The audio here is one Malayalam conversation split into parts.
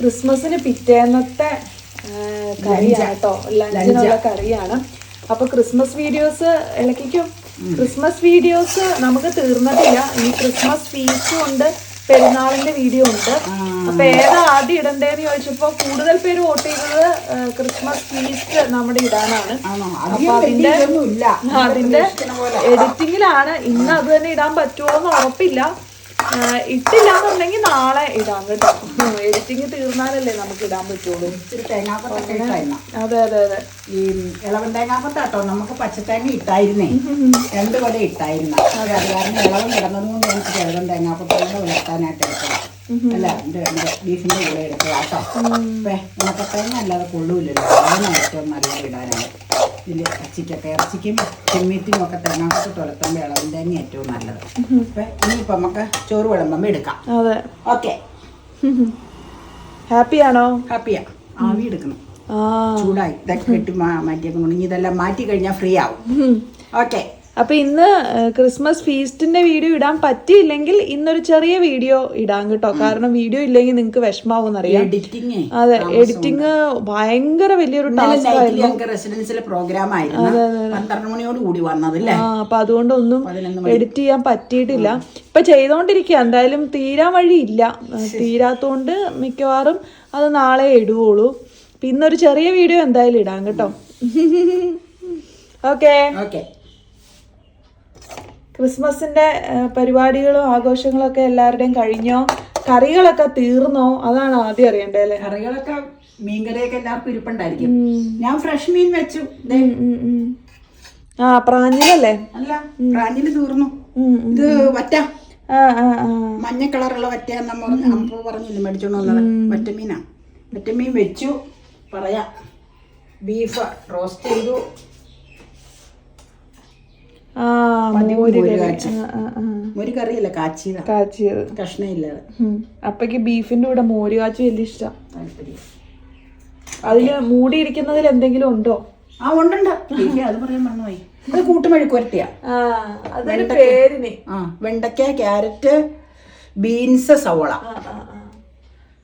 ക്രിസ്മസിന് പിറ്റേന്നത്തെ കറിയാട്ടോ. കറിയാണ് കേട്ടോ ലഞ്ചിനുള്ള കറിയാണ്. അപ്പൊ ക്രിസ്മസ് വീഡിയോസ് ഇളക്കിക്കും ക്രിസ്മസ് വീഡിയോസ് നമുക്ക് തീർന്നതില്ല. ഈ ക്രിസ്മസ് ഫീസും ഉണ്ട് പെരുന്നാളിന്റെ വീഡിയോ ഉണ്ട്. അപ്പൊ ഏതാ ആദ്യം ഇടണ്ടേന്ന് ചോദിച്ചപ്പോ കൂടുതൽ പേര് വോട്ട് ചെയ്തത് ക്രിസ്മസ് ഫീസ്റ്റ് നമ്മുടെ ഇടാനാണ്. അപ്പൊ അതിന്റെ അതിന്റെ എഡിറ്റിങ്ങിലാണ് ഇന്ന് അത് തന്നെ ഇടാൻ പറ്റുമോ എന്ന് ഉറപ്പില്ല. ആഹ് ഇട്ടില്ല എന്നുണ്ടെങ്കിൽ നാളെ ഇടാം കേട്ടോ. എഡിറ്റിംഗ് തീർന്നാലല്ലേ നമുക്ക് ഇടാൻ പറ്റുള്ളൂ. ഇച്ചിരി തേങ്ങാപ്പത്തൊക്കെ ഇട്ടായിരുന്നു അതെ അതെ അതെ. ഈ ഇളവൻ തേങ്ങാപ്പത്താട്ടോ നമുക്ക് പച്ചത്തേങ്ങ ഇട്ടായിരുന്നേ. രണ്ട് കൊല ഇട്ടായിരുന്നു. അത്. കാരണം ഇളവൻ കിടന്നതുകൊണ്ട് എനിക്ക് ഇളവൻ തേങ്ങാപ്പത്തോടെ വളർത്താനായിട്ട് എടുത്തത് അല്ല എന്റെ ബീഫിന്റെ കൂടെ എടുക്കുക കേട്ടോ ഉണക്കത്തേങ്ങ അല്ലാതെ കൊള്ളൂലല്ലോ ഏറ്റവും നല്ല ഇടാനാണ്. ഇതിൽ ഇറച്ചിക്കൊക്കെ ഇറച്ചിക്കും ചെമ്മീറ്റിനും ഒക്കെ തേങ്ങാപ്പത്ത് ഉലർത്തുമ്പോൾ ഇളവൻ തന്നെ ഏറ്റവും നല്ലത്. അപ്പം ഇനിയിപ്പോൾ നമുക്ക് ചോറ് വിളമ്പം എടുക്കാം. അതെ. ഓക്കെ. ഹാപ്പിയാണോ? ഹാപ്പിയാ. ആവി എടുക്കണം. ചൂടായി. ഇതൊക്കെ കിട്ടി മാറ്റിയൊക്കെ ഇതെല്ലാം മാറ്റി കഴിഞ്ഞാൽ ഫ്രീ ആവും. ഓക്കെ. അപ്പൊ ഇന്ന് ക്രിസ്മസ് ഫീസ്റ്റിന്റെ വീഡിയോ ഇടാൻ പറ്റിയില്ലെങ്കിൽ ഇന്നൊരു ചെറിയ വീഡിയോ ഇടാം കേട്ടോ. കാരണം വീഡിയോ ഇല്ലെങ്കിൽ നിങ്ങൾക്ക് വിഷമാവും അറിയാം എഡിറ്റിംഗ് അതെ എഡിറ്റിംഗ് ഭയങ്കര വലിയൊരു ടാസ്ക് റെസിഡൻസിലെ പ്രോഗ്രാം ആയിരുന്നു. പന്ത്രണ്ട് മണിയോട് കൂടി അപ്പൊ അതുകൊണ്ടൊന്നും എഡിറ്റ് ചെയ്യാൻ പറ്റിയിട്ടില്ല. ഇപ്പൊ ചെയ്തോണ്ടിരിക്കുക എന്തായാലും തീരാൻ വഴിയില്ല. തീരാത്തോണ്ട് മിക്കവാറും അത് നാളെ ഇടുവുള്ളൂ പിന്നൊരു ഇന്നൊരു ചെറിയ വീഡിയോ എന്തായാലും ഇടാം കേട്ടോ. ഓക്കെ ഓക്കെ ക്രിസ്മസിന്റെ ആ, പരിപാടികളും ആഘോഷങ്ങളും ഒക്കെ എല്ലാവരുടെയും കഴിഞ്ഞോ? കറികളൊക്കെ തീർന്നോ? അതാണ് ആദ്യം അറിയേണ്ടത് അല്ലേ? കറികളൊക്കെ മീൻകറിയൊക്കെ എല്ലാവർക്കും ഇരിപ്പുണ്ടായിരിക്കും. ഞാൻ ഫ്രഷ് മീൻ വെച്ചു. ആ പ്രാഞ്ഞിലല്ലേ? അല്ല പ്രാഞ്ഞിൽ തീർന്നു. ഇത് വറ്റ. മഞ്ഞ കളറുള്ള വറ്റ നമ്മ അമ്മ പറഞ്ഞില്ല മേടിച്ചോണ്ട് വന്നത്. വറ്റമീനാ. വറ്റമീൻ വെച്ചു. പറയാ. ബീഫ് റോസ്റ്റ് ചെയ്തു ആ പതിവ് മോര് കറിയല്ല കാച്ചിയതാ. കാച്ചിയത്. അപ്പക്ക് ബീഫിന്റെ കൂടെ മോര് കാച്ചി വലിയ ഇഷ്ടം. താല്പര്യം. അതിൽ മൂടിയിരിക്കുന്നതിൽ എന്തെങ്കിലും ഉണ്ടോ? ആ ഉണ്ടുണ്ട്. എനിക്ക് അത് പറയാൻ മറന്നുപോയി. പേരിന്. ആ വെണ്ടയ്ക്ക ക്യാരറ്റ് ബീൻസ് സവോള.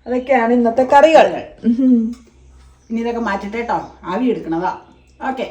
അതൊക്കെയാണ് ഇന്നത്തെ കറികൾ. ഇനി ഇതൊക്കെ മാറ്റിട്ടേട്ടോ ആവി എടുക്കണതാ. ഓക്കെ.